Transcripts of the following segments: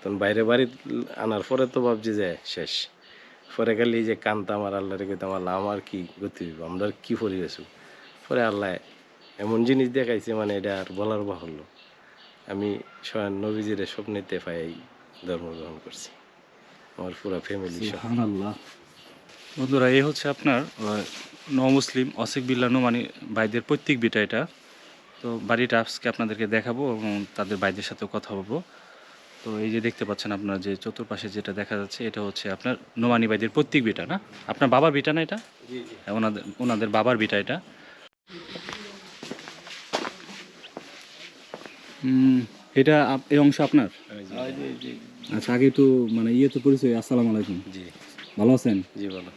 তখন বাইরে বাড়ি আনার পরে তো ভাবছি যে শেষ। পরে খালি যে কান্তা আমার আল্লাহ রেখে আমার আমার কি গতি হইব আমরা আর কি পরিবেশ পরে আল্লাহ এমন জিনিস দেখাইছে মানে এটা আর বলার বাহুল্য। আমি স্বয়ং নবীজিরে স্বপ্নেতে পাই ধর্ম গ্রহণ করছি। আমার পুরো ফ্যামিলি বন্ধুরা, এই হচ্ছে আপনার ন মুসলিম অসিক বিল্লা নোমানি ভাইদের প্রত্যেক বিটা এটা। তো বাড়িটা আজকে আপনাদেরকে দেখাবো এবং তাদের ভাইদের সাথেও কথা বলব। তো এই যে দেখতে পাচ্ছেন আপনার যে চতুর্পাশে যেটা দেখা যাচ্ছে এটা হচ্ছে আপনার নোমানি ভাইদের প্রত্যেক বিটা না? আপনার বাবার বিটা না এটা? ওনাদের ওনাদের বাবার বিটা এটা। এটা এই অংশ আপনার? আচ্ছা আগে একটু মানে ইয়ে তো পরিচয় আসসালামু আলাইকুম। জি। ভালো আছেন? জি বলো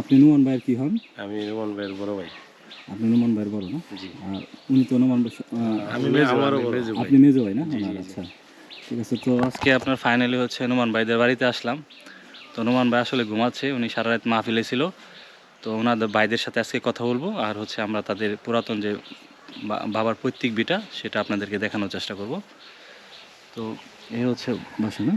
আপনি নুমান ভাইয়ের কি হন? আমি রোমন ভাইয়ের বড় ভাই। আপনি নুমান ভাইয়ের বড় না? জি। আর উনি তো নুমান ভাই আমি আমারও আপনি মেজো ভাই না? আচ্ছা। ঠিক আছে, তো আজকে আপনার ফাইনালি হচ্ছে নুমান ভাইদের বাড়িতে আসলাম। তো হনুমান ভাই আসলে ঘুমাচ্ছে, উনি সারা রাত মাহফিলে ছিল। তো ওনাদের ভাইদের সাথে আজকে কথা বলব, আর হচ্ছে আমরা তাদের পুরাতন যে বাবার পৈতৃক বিটা, সেটা আপনাদেরকে দেখানোর চেষ্টা করব। তো এই হচ্ছে বাসা না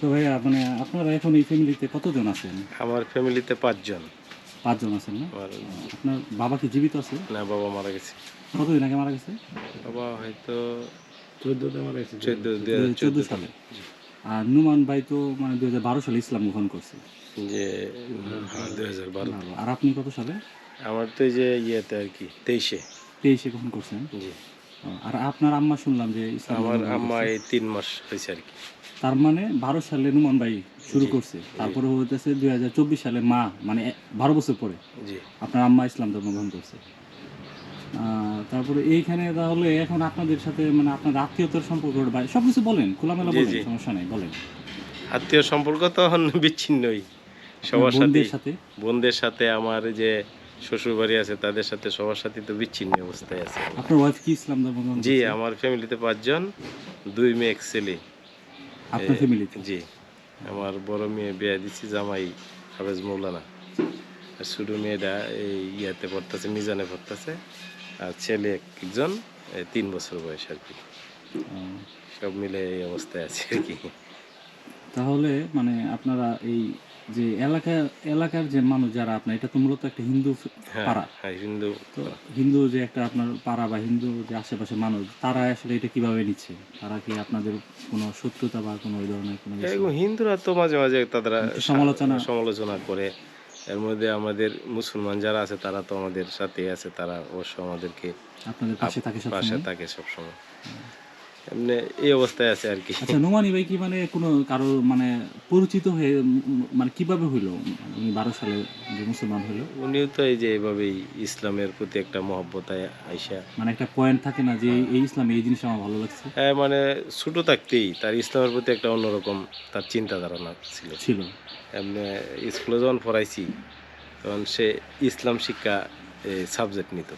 তো ভাইয়া মানে আপনারা এখন এই ফ্যামিলিতে কতজন আছেন? আমার ফ্যামিলিতে পাঁচজন। পাঁচজন আছেন না? আপনার বাবা কি জীবিত আছে? না বাবা মারা গেছে। কতদিন আগে মারা গেছে? বাবা হয়তো চোদ্দতে মারা গেছে। চোদ্দ চোদ্দ সালে। আর নুমান ভাই তো মানে দুই হাজার বারো সালে ইসলাম গ্রহণ করছে। যে দুই হাজার বারো। আর আপনি কত সালে? আমার তো এই যে ইয়েতে আর কি তেইশে। তেইশে গ্রহণ করছেন। জি। আর আপনার আম্মা শুনলাম যে আমার আম্মা এই তিন মাস হয়েছে আর কি। তার মানে বারো সালে নুমান ভাই শুরু করছে। তারপরে হইতেছে দুই হাজার চব্বিশ সালে মা মানে বারো বছর পরে আপনার আম্মা ইসলাম ধর্ম গ্রহণ করছে। তারপরে এইখানে তাহলে এখন আপনাদের সাথে মানে আপনার আত্মীয়তার সম্পর্ক সব কিছু বলেন খোলামেলা বলেন সমস্যা নেই বলেন। আত্মীয় সম্পর্ক তো এখন বিচ্ছিন্নই সবার সাথে সাথে? বোনদের সাথে আমার যে শ্বশুর বাড়ি আছে তাদের সাথে সবার সাথে তো বিচ্ছিন্ন অবস্থায় আছে। আপনার ওয়াইফ কি ইসলাম ধর্ম জি আমার ফ্যামিলিতে পাঁচজন দুই মেয়ে এক ছেলে। আপনার ফ্যামিলিতে জি আমার বড় মেয়ে বিয়ে দিচ্ছি জামাই হাফেজ মৌলানা। আর ছোটো মেয়েটা এই ইয়াতে পড়তেছে মিজানে পড়তেছে। আর ছেলে একজন তিন বছর বয়স আর কি। সব মিলে এই অবস্থায় আছে আর কি। তাহলে মানে আপনারা এই যে এলাকা এলাকার যে মানুষ যারা আপনার এটা তো মূলত একটা হিন্দু হ্যাঁ পাড়া। হ্যাঁ হিন্দু তো হিন্দু যে একটা আপনার পাড়া বা হিন্দু যে আশেপাশে মানুষ তারা আসলে এটা কীভাবে নিচ্ছে? তারা কি আপনাদের কোনো শত্রুতা বা কোনো ওই ধরনের কোনো হিন্দুরা তো মাঝে মাঝে তারা একটু সমালোচনা- সমালোচনা করে। এর মধ্যে আমাদের মুসলমান যারা আছে তারা তো আমাদের সাথে আছে। তারা অবশ্য আমাদেরকে আপনাদের পাশে থাকে পাশে থাকে সবসময়। এমনি এই অবস্থায় আছে আর কি। আচ্ছা নোমানি ভাই কি মানে কোনো কারও মানে পরিচিত হয়ে মানে কীভাবে হইল? উনি বারো সালে যে মুসলমান হইল। উনিও তো এই যে এইভাবেই ইসলামের প্রতি একটা মহব্বতায় আইসা। মানে একটা পয়েন্ট থাকে না যে এই- এই ইসলাম এই জিনিস আমার ভালো লাগছে? হ্যাঁ মানে ছোট থাকতেই তার ইসলামের প্রতি একটা অন্যরকম তার চিন্তা ধারণা ছিল। ছিল। এমনি স্কুলে যখন পড়াইছি তখন সে ইসলাম শিক্ষা সাবজেক্ট নিত।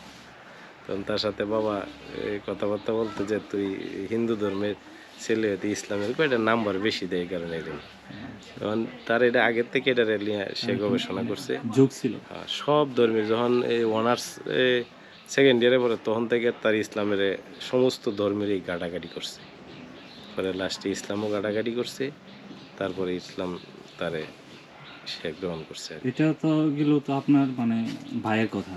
তখন তার সাথে বাবা এই কথাবার্তা বলতো যে তুই হিন্দু ধর্মের ছেলে হতে ইসলামের কয়টা নাম্বার বেশি দেয় কারণে এরকম। তখন তার এটা আগের থেকে এটা সে গবেষণা করছে। যোগ ছিল। সব ধর্মের যখন এই অনার্স সেকেন্ড ইয়ারে পরে তখন থেকে তার ইসলামের সমস্ত ধর্মেরই গাটাগাটি করছে। পরে লাস্টে ইসলামও গাটাগাটি করছে তারপরে ইসলাম তারে গ্রহণ করছে এটা তো গেল তো আপনার মানে ভাইয়ের কথা।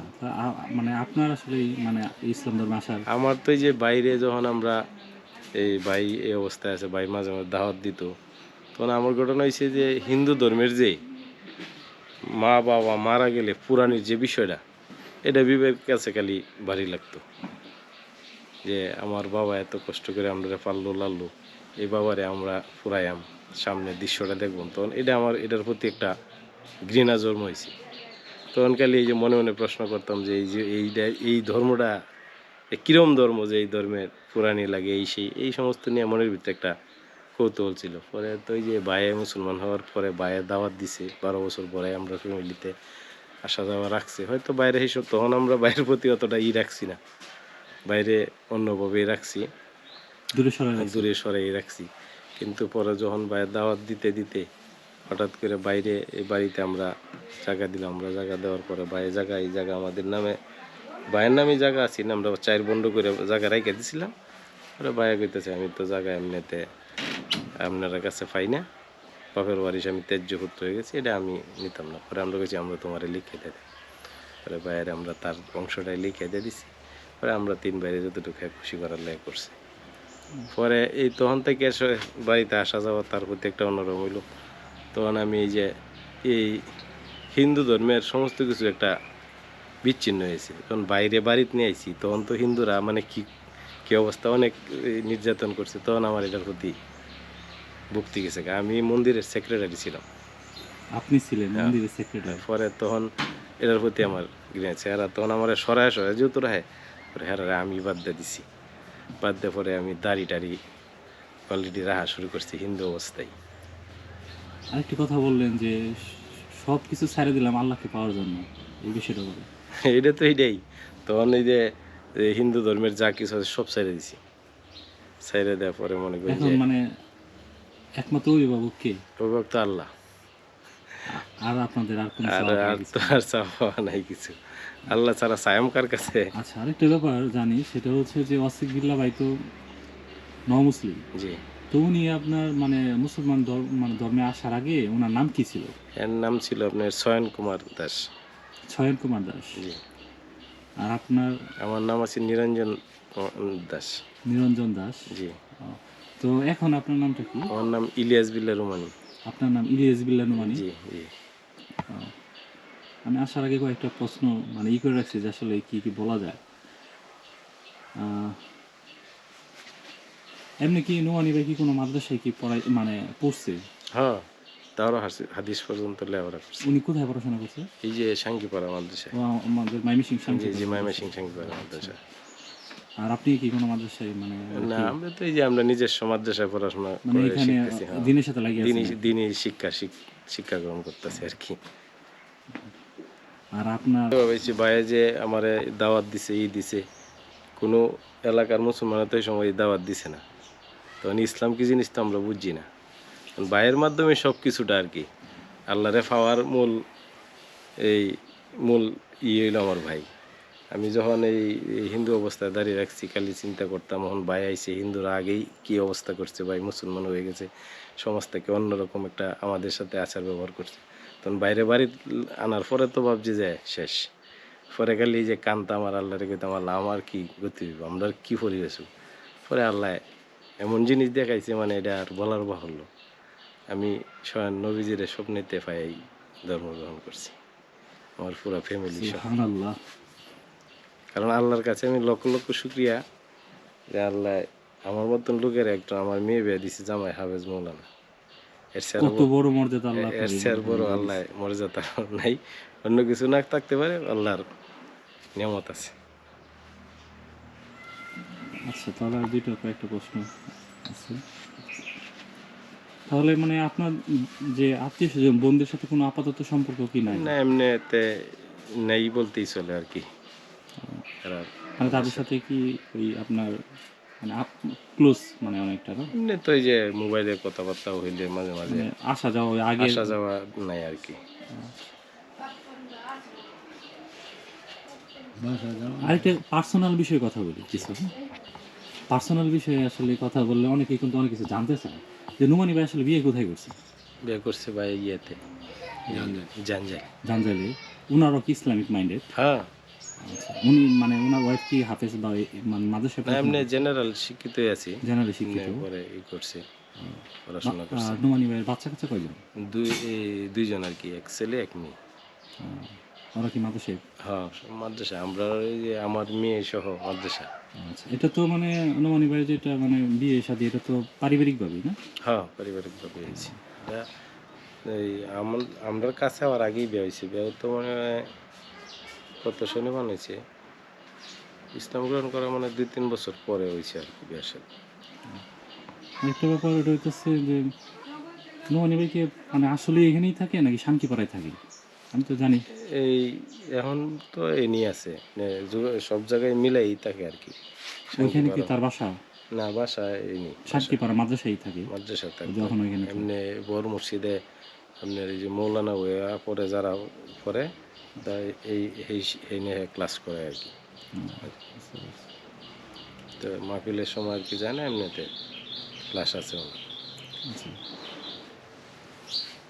মানে আপনার আসলে মানে ইসলাম ধর্মে আসার আমার তো এই যে বাইরে যখন আমরা এই ভাই এই অবস্থায় আছে ভাই মাঝে মাঝে দাওয়াত দিত তখন আমার ঘটনা হয়েছে যে হিন্দু ধর্মের যে মা বাবা মারা গেলে পুরাণের যে বিষয়টা এটা বিবেক কাছে খালি ভারী লাগতো। যে আমার বাবা এত কষ্ট করে আমরা পারল লাললো এই বাবারে আমরা পুরাইয়াম। সামনে দৃশ্যটা দেখব তখন এটা আমার এটার প্রতি একটা ঘৃণা জন্ম হয়েছে। তখন খালি এই যে মনে মনে প্রশ্ন করতাম যে এই যে এইটা এই ধর্মটা কিরম ধর্ম যে এই ধর্মের পুরানি লাগে এই সেই এই সমস্ত নিয়ে মনের ভিতরে একটা কৌতূহল ছিল। পরে তো ওই যে বায়ে মুসলমান হওয়ার পরে বায়ে দাওয়াত দিছে বারো বছর পরে আমরা ফ্যামিলিতে আসা যাওয়া রাখছে। হয়তো বাইরে হিসেব তখন আমরা বাইরের প্রতি অতটা ই রাখছি না। বাইরে অন্যভাবেই রাখছি। দূরে সরে রাখছে। দূরে সরাই রাখছি। কিন্তু পরে যখন বাইরে দাওয়াত দিতে দিতে হঠাৎ করে বাইরে এই বাড়িতে আমরা জায়গা দিলাম। আমরা জায়গা দেওয়ার পরে বাইরে জায়গা, এই জায়গা আমাদের নামে বাইয়ের নামে জায়গা আছে না আমরা চার বন্ড করে জায়গা রেখে দিছিলাম। পরে বাইরে কইতেছে, আমি তো জায়গা এমনিতে আপনার কাছে পাই না। বাপের বাড়ি আমি ত্যায্য পুত্র হয়ে গেছি, এটা আমি নিতাম না। পরে আমরা কইছি, আমরা তোমারে লিখে দিয়ে পরে বাইরে আমরা তার অংশটাই লিখে দিয়ে দিছি। পরে আমরা তিন বাইরে যতটুকু খুশি করার লেগে করছি। পরে এই তখন থেকে এসে বাড়িতে আসা যাওয়া তার প্রতি একটা অন্যরকম হইল। তখন আমি এই যে এই হিন্দু ধর্মের সমস্ত কিছু একটা বিচ্ছিন্ন হয়েছে। তখন বাইরে বাড়িতে নিয়ে আইছি তখন তো হিন্দুরা মানে কি কি অবস্থা? অনেক নির্যাতন করছে। তখন আমার এটার প্রতি ভক্তি গেছে। আমি মন্দিরের সেক্রেটারি ছিলাম। আপনি ছিলেন হ্যাঁ। মন্দিরের সেক্রেটারি পরে তখন এটার প্রতি আমার গিয়েছে এরা তখন আমার সরায় সরায় যেহেতু রাহে পরে হেরারে আমি বাদ দিয়ে দিছি। বাদ দিয়ে পরে আমি দাড়ি টাড়ি অলরেডি রাহা শুরু করছি হিন্দু অবস্থায়। আরেকটি কথা বললেন যে সব কিছু ছেড়ে দিলাম আল্লাহকে পাওয়ার জন্য এই বিষয়টা বলে এটা তো এইটাই। তখন এই যে হিন্দু ধর্মের যা কিছু আছে সব ছেড়ে দিছি। ছেড়ে দেওয়ার পরে মনে করি এখন মানে একমাত্র অভিভাবক কে? অভিভাবক তো আল্লাহ। আর আপনাদের আর কোনো আর তো আর চাওয়া নাই কিছু। আল্লাহ ছাড়া সায়াম কার কাছে? আচ্ছা আরেকটা ব্যাপার জানি সেটা হচ্ছে যে অসিক বিল্লা ভাই তো মুসলিম জি। তো উনি আপনার মানে মুসলমান ধর্ম মানে ধর্মে আসার আগে ওনার নাম কি ছিল? এর নাম ছিল আপনার সয়ন কুমার দাস। ছয়ন কুমার দাস। জি। আর আপনার? আমার নাম আছে নিরঞ্জন দাস। নিরঞ্জন দাস? জি। তো এখন আপনার নামটা কি? আমার নাম ইলিয়াস বিল্লা রুমানি। আপনার নাম ইলিয়াস বিল্লানুমানি জি জি। আমি আসার আগে কয়েকটা প্রশ্ন মানে ই করে রাখছি যে আসলে কি কি বলা যায়। এমনি কি নোয়ানি ভাই কি কোনো মাদ্রাসায় কি পড়াই মানে পড়ছে? হ্যাঁ তারও হাদিস পর্যন্ত করছে। উনি কোথায় পড়াশোনা করছে? এই যে সাঙ্গিপাড়া আমাদের মাইমিসিং জি শান্তি জি মাইমা সাঙ্গিপাড়া মাদ্রাসা। আর আপনি কি কোনো মাদ্রাসায় মানে না আমরা তো এই যে আমরা নিজস্ব মাদ্রাসায় পড়াশোনা মানে এখানে হ্যাঁ। দিনের সাথে লাগিয়ে দিনই দিনই শিক্ষা শিক্ষা গ্রহণ করতেছি আর কি। আর আপনার ভাবছি বাইরে যে আমারে দাওয়াত দিছে ই দিছে, কোনো এলাকার মুসলমান তো সময় দাওয়াত দিছে না। তখন ইসলাম কি জিনিস তো আমরা বুঝছি না। বাইরের মাধ্যমে সব কিছুটা আর কি। আল্লাহরে পাওয়ার মূল এই মূল ইয়ে হইল আমার ভাই। আমি যখন এই হিন্দু অবস্থায় দাঁড়িয়ে রাখছি, খালি চিন্তা করতাম, এখন ভাই আইছে, হিন্দুরা আগেই কি অবস্থা করছে, ভাই মুসলমান হয়ে গেছে সমাজ থেকে অন্যরকম একটা আমাদের সাথে আচার ব্যবহার করছে। তখন বাইরে বাড়ি আনার পরে তো ভাবছি যে শেষ। পরে খালি এই যে কান্তাম আর আল্লাহ রেখে আল্লাহ আমার কি গতি হইব? আমরা কি পরিবেশ পরে আল্লাহ এমন জিনিস দেখাইছে মানে এটা আর বলার বাহুল্য। আমি স্বয়ং নবীজির স্বপ্নেতে পাই ধর্ম গ্রহণ করছি। আমার পুরো ফ্যামিলি কারণ আল্লাহর কাছে আমি লক্ষ লক্ষ শুক্রিয়া যে আল্লাহ আমার মতন লোকের একটা আমার মেয়ে বিয়ে দিছে জামাই হাফেজ মৌলানা। কত বড় মর্যাদা আল্লাহ এর চেয়ে বড় আল্লাহ মর্যাদা নাই। অন্য কিছু না থাকতে পারে আল্লাহর নিয়ামত আছে। আচ্ছা তাহলে আর দুইটা কয়েকটা প্রশ্ন আছে। তাহলে মানে আপনার যে আত্মীয় স্বজন বোনদের সাথে কোনো আপাতত সম্পর্ক কি নাই? না এমনিতে নেই বলতেই চলে আর কি। মানে তাদের সাথে কি ওই আপনার মানে ক্লোজ মানে অনেকটা না? এমনি তো এই যে মোবাইলে কথাবার্তা হইলে মাঝে মাঝে মানে আসা যাওয়া আগে আসা যাওয়া নাই আর কি। বাসা আরেকটা পার্সোনাল বিষয়ে কথা বলি কিছু। পার্সোনাল বিষয়ে আসলে কথা বললে অনেকেই কিন্তু অনেক কিছু জানতে চায়। যে নুমানি ভাই আসলে বিয়ে কোথায় করছে? বিয়ে করছে ভাই ইয়েতে জানজাই। জানজালে উনারও কি ইসলামিক মাইন্ডেড হ্যাঁ। উনি মানে ওনার ওয়াইফ কি হাফেজ বা মানে মাদ্রাসা না এমনি জেনারেল শিক্ষিতই আছি। জেনারেলি শিক্ষিত? পরে ই করছে পড়াশোনা করছে। নুমানি ভাইয়ের বাচ্চা কাচ্চা কয়জন? দুই দুইজন আর কি এক ছেলে এক মেয়ে। ওরা কি মাদ্রাসায়? হ্যাঁ মাদ্রাসা আমরা এই যে আমার মেয়ে সহ মাদ্রাসা। আচ্ছা এটা তো মানে নুমানি ভাইয়ের যেটা মানে বিয়ে শাদী এটা তো পারিবারিকভাবেই না? হ্যাঁ পারিবারিকভাবে হয়েছে। এটা এই আমার আমরা কাছে আমার আগেই বিয়ে হয়েছে। বিয়ে তো মানে কত শনি বানাইছে ইসলাম গ্রহণ করা মানে দুই তিন বছর পরে হয়েছে আর কি বিয়ের সাথে একটা ব্যাপার এটা হইতেছে যে নুমানি ভাই কি মানে আসলে এখানেই থাকে নাকি শান্তিপাড়ায় থাকে? আমি তো জানি। এই এখন তো এই নিয়ে আছে মানে সব জায়গায় মিলাই থাকে আর কি। ওইখানে কি তার বাসা? না বাসা এই শান্তিপাড়া মাদ্রাসায় থাকে? মাদ্রাসা থাকে। যখন ওইখানে এমনি বড় মসজিদে আপনার এই যে মৌলানা হইয়া পরে যারা পরে তাই এই এই নিয়ে ক্লাস করে আর কি। তো মাহফিলের সময় আর কি যায় না এমনিতে ক্লাস আছে ওনার। আচ্ছা।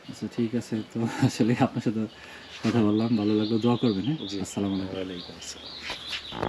আচ্ছা ঠিক আছে তো আসলে আপনার সাথে কথা বললাম ভালো লাগল দোয়া করবেন হ্যাঁ? জি। আসসালামু আলাইকুম। আসসালাম।